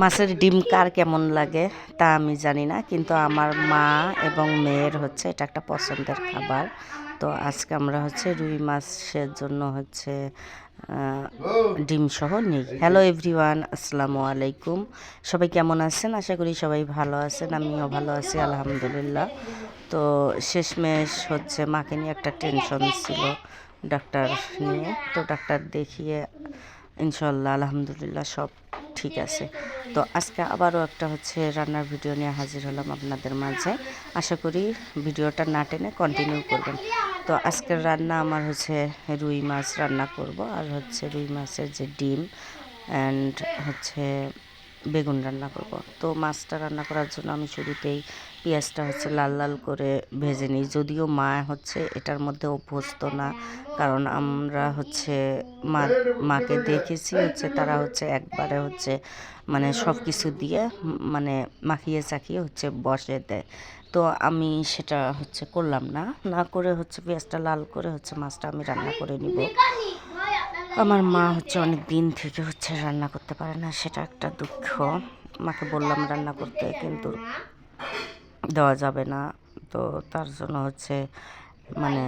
মাছের ডিম কার কেমন লাগে তা আমি জানি না, কিন্তু আমার মা এবং মেয়ের হচ্ছে এটা একটা পছন্দের খাবার। তো আজকে আমরা হচ্ছে রুই মাছের জন্য হচ্ছে ডিম সহ নিই। হ্যালো এভরিওয়ান আসসালামু আলাইকুম। সবাই কেমন আছেন? আশা করি সবাই ভালো আছেন, আমিও ভালো আছি, আলহামদুলিল্লাহ। তো শেষমেশ হচ্ছে মাকে নিয়ে একটা টেনশন ছিল ডাক্তার নিয়ে। তো ডাক্তার দেখিয়ে ইনশাল্লাহ আলহামদুলিল্লাহ সব ঠিক আছে। তো আজকে আবারও একটা হচ্ছে রান্নার ভিডিও নিয়ে হাজির হলাম আপনাদের মাঝে। আশা করি ভিডিওটা না টেনে কন্টিনিউ করবেন। তো আজকের রান্না আমার হচ্ছে রুই মাছ রান্না করব। আর হচ্ছে রুই মাছের যে ডিম অ্যান্ড হচ্ছে বেগুন রান্না করব। তো মাছটা রান্না করার জন্য আমি শুরুতেই পেঁয়াজটা হচ্ছে লাল লাল করে ভেজে নিই। যদিও মা হচ্ছে এটার মধ্যে অভ্যস্ত না, কারণ আমরা হচ্ছে মা, মাকে দেখেছি হচ্ছে তারা হচ্ছে একবারে হচ্ছে মানে সব কিছু দিয়ে মানে মাখিয়ে চাখিয়ে হচ্ছে বসে দেয়। তো আমি সেটা হচ্ছে করলাম না। না করে হচ্ছে পেঁয়াজটা লাল করে হচ্ছে মাছটা আমি রান্না করে নিব। আমার মা হচ্ছে অনেক দিন থেকে হচ্ছে রান্না করতে পারে না, সেটা একটা দুঃখ। মাকে বললাম রান্না করতে, কিন্তু দেওয়া যাবে না। তো তার জন্য হচ্ছে মানে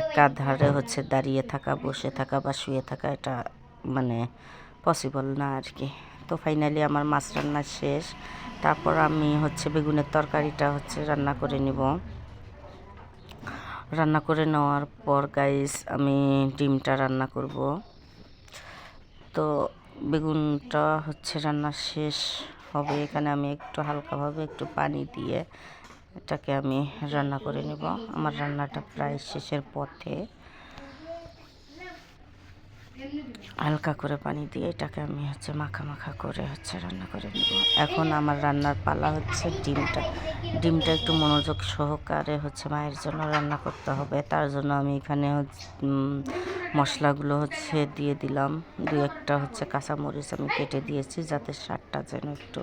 একা ধারে হচ্ছে দাঁড়িয়ে থাকা, বসে থাকা বা শুয়ে থাকা এটা মানে পসিবল না আর কি। তো ফাইনালি আমার মাছ রান্না শেষ। তারপর আমি হচ্ছে বেগুনের তরকারিটা হচ্ছে রান্না করে নিব। রান্না করে নেওয়ার পর গাইস আমি ডিমটা রান্না করব। তো বেগুনটা হচ্ছে রান্না শেষ হবে। এখানে আমি একটু হালকাভাবে একটু পানি দিয়ে এটাকে আমি রান্না করে নেব। আমার রান্নাটা প্রায় শেষের পথে। হালকা করে পানি দিয়ে এটাকে আমি হচ্ছে মাখা মাখা করে হচ্ছে রান্না করে নেব। এখন আমার রান্নার পালা হচ্ছে ডিমটা। ডিমটা একটু মনোযোগ সহকারে হচ্ছে মায়ের জন্য রান্না করতে হবে। তার জন্য আমি এখানে হচ্ছে, মশলাগুলো হচ্ছে দিয়ে দিলাম। দু একটা হচ্ছে কাঁচামরিচ আমি কেটে দিয়েছি যাতে স্বাদটা যেন একটু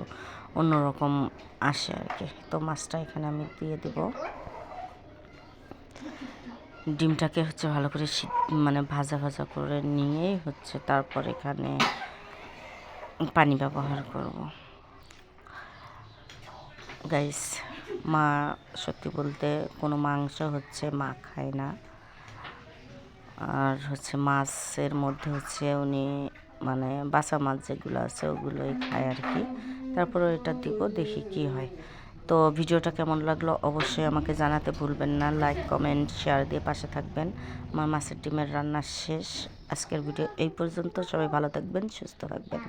অন্যরকম আসে আর কি। তো মাছটা এখানে আমি দিয়ে দেবো। ডিমটাকে হচ্ছে ভালো করে মানে ভাজা ভাজা করে নিয়েই হচ্ছে তারপর এখানে পানি ব্যবহার করব। গাইস, মা সত্যি বলতে কোনো মাংস হচ্ছে মা খায় না। আর হচ্ছে মাছের মধ্যে হচ্ছে উনি মানে বাসা মাছ যেগুলো আছে ওগুলোই খায় আর কি। তারপরে এটা দিব, দেখি কি হয়। তো ভিডিওটা কেমন লাগল অবশ্যই আমাকে জানাতে ভুলবেন না। লাইক কমেন্ট শেয়ার দিয়ে পাশে থাকবেন। আমার মাছের ডিমের রান্না শেষ। আজকের ভিডিও এই পর্যন্ত। সবাই ভালো থাকবেন, সুস্থ থাকবেন।